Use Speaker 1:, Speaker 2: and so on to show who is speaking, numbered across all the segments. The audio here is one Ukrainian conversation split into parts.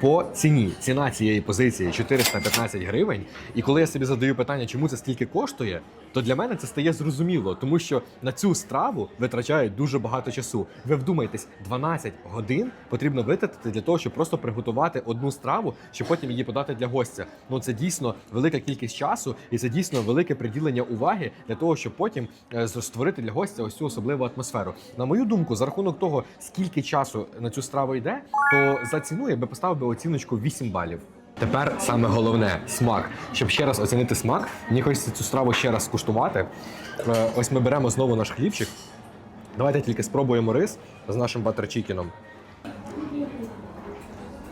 Speaker 1: По ціні ціна цієї позиції 415 гривень. І коли я собі задаю питання, чому це стільки коштує, то для мене це стає зрозуміло, тому що на цю страву витрачають дуже багато часу. Ви вдумайтесь, 12 годин потрібно витратити для того, щоб просто приготувати одну страву, щоб потім її подати для гостя. Ну це дійсно велика кількість часу, і це дійсно велике приділення уваги для того, щоб потім е, створити для гостя ось цю особливу атмосферу. На мою думку, за рахунок того, скільки часу на цю страву йде, то за ціну я би поставив би оціночку 8 балів. Тепер саме головне смак. Щоб ще раз оцінити смак, мені хочеться цю страву ще раз скуштувати. Е, Ось ми беремо знову наш хлібчик. Давайте тільки спробуємо рис з нашим батерчикіном.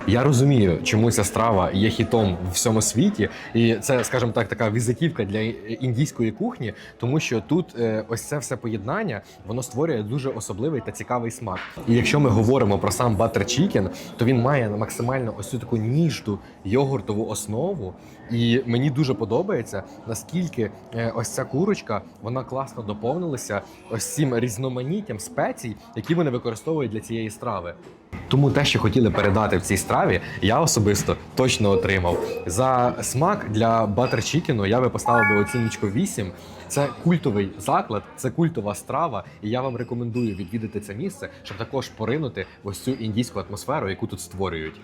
Speaker 1: Я розумію, чому ця страва є хітом в всьому світі, і це, скажімо так, така візитівка для індійської кухні, тому що тут е, ось це все поєднання воно створює дуже особливий та цікавий смак. І якщо ми говоримо про сам батер чікен, то він має максимально ось цю таку ніжну йогуртову основу. І мені дуже подобається, наскільки е, ось ця курочка вона класно доповнилася ось цим різноманіттям спецій, які вони використовують для цієї страви. Тому те, що хотіли передати в цій страві, я особисто точно отримав. За смак для батер чікену я би поставив би оціночку 8. Це культовий заклад, це культова страва, і я вам рекомендую відвідати це місце, щоб також поринути в ось цю індійську атмосферу, яку тут створюють.